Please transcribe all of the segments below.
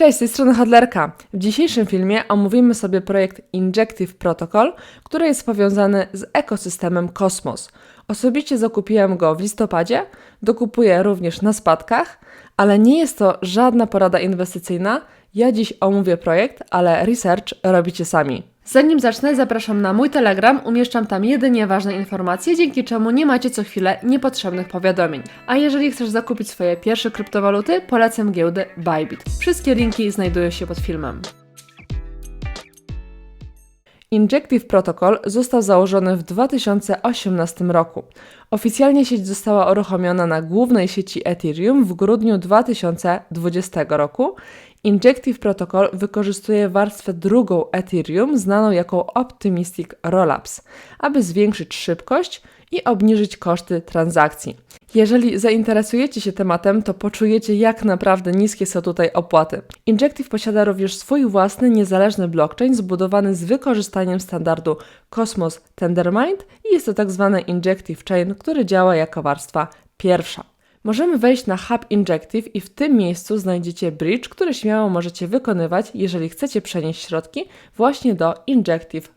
Cześć, z tej strony Hodlerka. W dzisiejszym filmie omówimy sobie projekt Injective Protocol, który jest powiązany z ekosystemem Kosmos. Osobiście zakupiłem go w listopadzie, dokupuję również na spadkach, ale nie jest to żadna porada inwestycyjna. Ja dziś omówię projekt, ale research robicie sami. Zanim zacznę, zapraszam na mój Telegram. Umieszczam tam jedynie ważne informacje, dzięki czemu nie macie co chwilę niepotrzebnych powiadomień. A jeżeli chcesz zakupić swoje pierwsze kryptowaluty, polecam giełdę Bybit. Wszystkie linki znajdują się pod filmem. Injective Protocol został założony w 2018 roku. Oficjalnie sieć została uruchomiona na głównej sieci Ethereum w grudniu 2020 roku. Injective Protocol wykorzystuje warstwę drugą Ethereum, znaną jako Optimistic Rollups, aby zwiększyć szybkość i obniżyć koszty transakcji. Jeżeli zainteresujecie się tematem, to poczujecie, jak naprawdę niskie są tutaj opłaty. Injective posiada również swój własny, niezależny blockchain zbudowany z wykorzystaniem standardu Cosmos Tendermint i jest to tak zwany Injective Chain, który działa jako warstwa pierwsza. Możemy wejść na Hub Injective i w tym miejscu znajdziecie bridge, który śmiało możecie wykonywać, jeżeli chcecie przenieść środki właśnie do Injective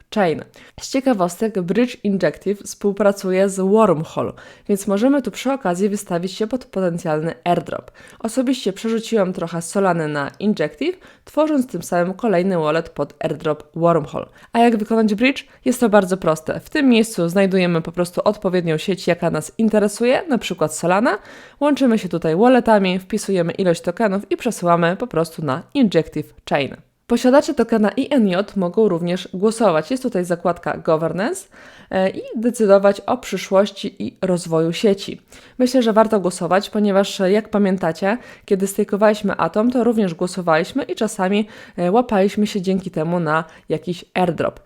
Z ciekawostek, Bridge Injective współpracuje z Wormhole, więc możemy tu przy okazji wystawić się pod potencjalny airdrop. Osobiście przerzuciłam trochę Solany na Injective, tworząc tym samym kolejny wallet pod airdrop Wormhole. A jak wykonać bridge? Jest to bardzo proste. W tym miejscu znajdujemy po prostu odpowiednią sieć, jaka nas interesuje, na przykład Solana. Łączymy się tutaj walletami, wpisujemy ilość tokenów i przesyłamy po prostu na Injective Chain. Posiadacze tokena INJ mogą również głosować. Jest tutaj zakładka Governance e, i decydować o przyszłości i rozwoju sieci. Myślę, że warto głosować, ponieważ e, jak pamiętacie, kiedy stejkowaliśmy Atom, to również głosowaliśmy i czasami e, łapaliśmy się dzięki temu na jakiś airdrop.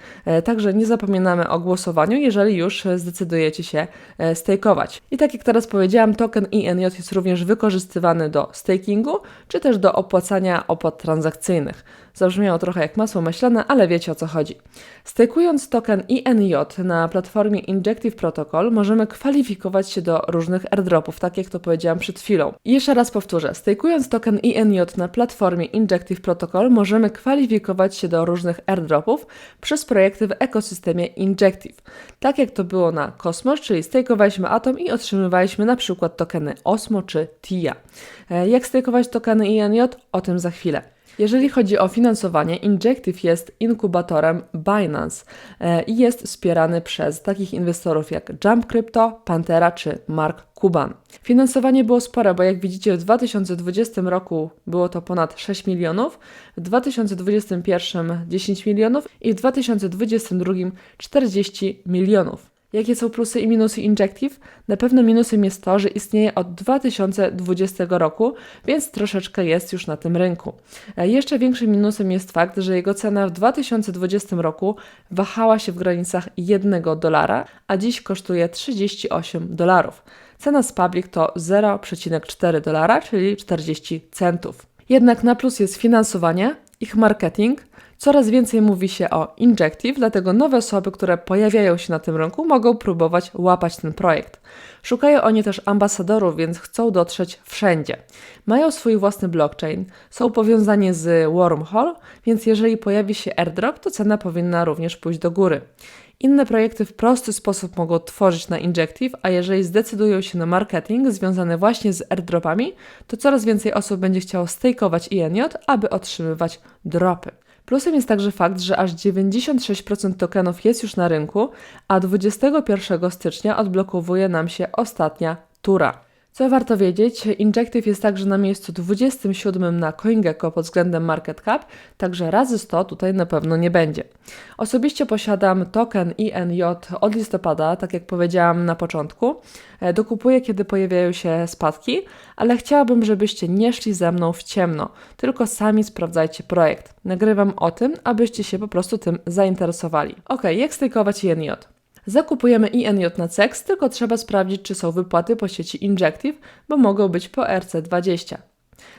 Także nie zapominamy o głosowaniu, jeżeli już zdecydujecie się stejkować. I tak jak teraz powiedziałam, token INJ jest również wykorzystywany do stakingu, czy też do opłacania opłat transakcyjnych. Zabrzmiało trochę jak masło maślane, ale wiecie o co chodzi. Stekując token INJ na platformie Injective Protocol, możemy kwalifikować się do różnych airdropów, tak jak to powiedziałam przed chwilą. I jeszcze raz powtórzę, stekując token INJ na platformie Injective Protocol, możemy kwalifikować się do różnych airdropów przez projekty w ekosystemie Injective. Tak jak to było na Cosmos, czyli stakowaliśmy Atom i otrzymywaliśmy na przykład tokeny Osmo czy TIA. E, jak stakeować tokeny INJ? O tym za chwilę. Jeżeli chodzi o finansowanie, Injective jest inkubatorem Binance e, i jest wspierany przez takich inwestorów jak Jump Crypto, Pantera czy Mark Cuban. Finansowanie było spore, bo jak widzicie w 2020 roku było to ponad 6 milionów, w 2021 10 milionów i w 2022 40 milionów. Jakie są plusy i minusy Injective? Na pewno minusem jest to, że istnieje od 2020 roku, więc troszeczkę jest już na tym rynku. E, jeszcze większym minusem jest fakt, że jego cena w 2020 roku wahała się w granicach 1 dolara, a dziś kosztuje 38 dolarów. Cena z public to 0,4 dolara, czyli 40 centów. Jednak na plus jest finansowanie, ich marketing, Coraz więcej mówi się o Injective, dlatego nowe osoby, które pojawiają się na tym rynku, mogą próbować łapać ten projekt. Szukają oni też ambasadorów, więc chcą dotrzeć wszędzie. Mają swój własny blockchain, są powiązani z Wormhole, więc jeżeli pojawi się airdrop, to cena powinna również pójść do góry. Inne projekty w prosty sposób mogą tworzyć na Injective, a jeżeli zdecydują się na marketing związany właśnie z airdropami, to coraz więcej osób będzie chciało stakeować INJ, aby otrzymywać dropy. Plusem jest także fakt, że aż 96% tokenów jest już na rynku, a 21 stycznia odblokowuje nam się ostatnia tura. Co warto wiedzieć, Injective jest także na miejscu 27 na CoinGecko pod względem market cap, także razy 100 tutaj na pewno nie będzie. Osobiście posiadam token INJ od listopada, tak jak powiedziałam na początku. E, dokupuję, kiedy pojawiają się spadki, ale chciałabym, żebyście nie szli ze mną w ciemno, tylko sami sprawdzajcie projekt. Nagrywam o tym, abyście się po prostu tym zainteresowali. Ok, jak stykować INJ? Zakupujemy INJ na CEX, tylko trzeba sprawdzić, czy są wypłaty po sieci Injective, bo mogą być po RC20.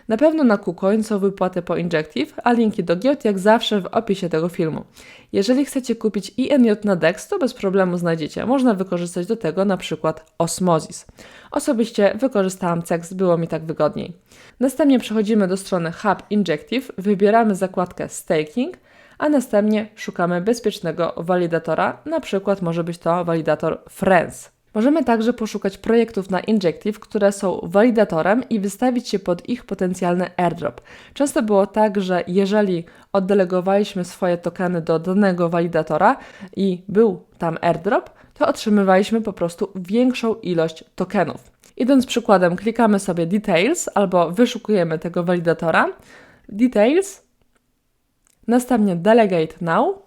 Na pewno na KuCoin są wypłaty po Injective, a linki do giełd jak zawsze w opisie tego filmu. Jeżeli chcecie kupić INJ na DEX, to bez problemu znajdziecie. Można wykorzystać do tego na przykład Osmosis. Osobiście wykorzystałam CEX, było mi tak wygodniej. Następnie przechodzimy do strony Hub Injective, wybieramy zakładkę Staking, a następnie szukamy bezpiecznego walidatora, na przykład może być to walidator Friends. Możemy także poszukać projektów na Injective, które są walidatorem i wystawić się pod ich potencjalny airdrop. Często było tak, że jeżeli oddelegowaliśmy swoje tokeny do danego walidatora i był tam airdrop, to otrzymywaliśmy po prostu większą ilość tokenów. Idąc przykładem, klikamy sobie Details albo wyszukujemy tego walidatora. Details, następnie Delegate Now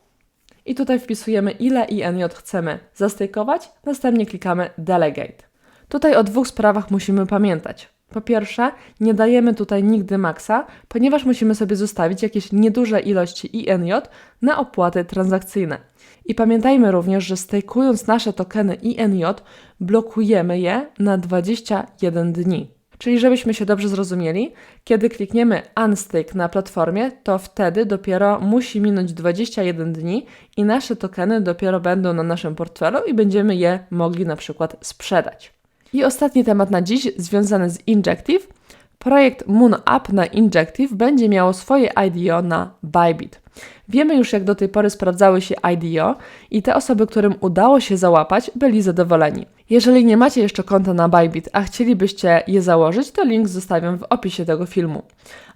i tutaj wpisujemy ile INJ chcemy zastejkować, następnie klikamy Delegate. Tutaj o dwóch sprawach musimy pamiętać. Po pierwsze, nie dajemy tutaj nigdy maksa, ponieważ musimy sobie zostawić jakieś nieduże ilości INJ na opłaty transakcyjne. I pamiętajmy również, że stejkując nasze tokeny INJ, blokujemy je na 21 dni. Czyli żebyśmy się dobrze zrozumieli, kiedy klikniemy Unstake na platformie, to wtedy dopiero musi minąć 21 dni i nasze tokeny dopiero będą na naszym portfelu i będziemy je mogli na przykład sprzedać. I ostatni temat na dziś związany z Injective. Projekt Moon Up na Injective będzie miało swoje IDO na Bybit. Wiemy już, jak do tej pory sprawdzały się IDO i te osoby, którym udało się załapać, byli zadowoleni. Jeżeli nie macie jeszcze konta na Bybit, a chcielibyście je założyć, to link zostawiam w opisie tego filmu.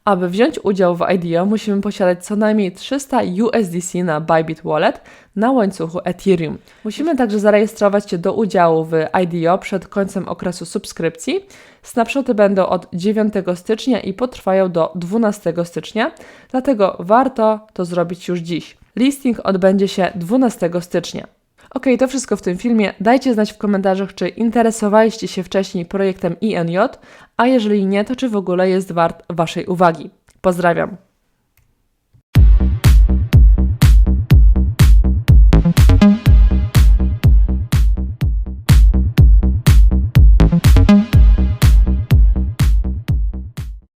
Aby wziąć udział w IDO, musimy posiadać co najmniej 300 USDC na Bybit Wallet na łańcuchu Ethereum. Musimy także zarejestrować się do udziału w IDO przed końcem okresu subskrypcji. Snapshoty będą od 9 stycznia i potrwają do 12 stycznia, dlatego warto to zrobić już dziś. Listing odbędzie się 12 stycznia. Ok, to wszystko w tym filmie. Dajcie znać w komentarzach, czy interesowaliście się wcześniej projektem INJ, a jeżeli nie, to czy w ogóle jest wart Waszej uwagi. Pozdrawiam.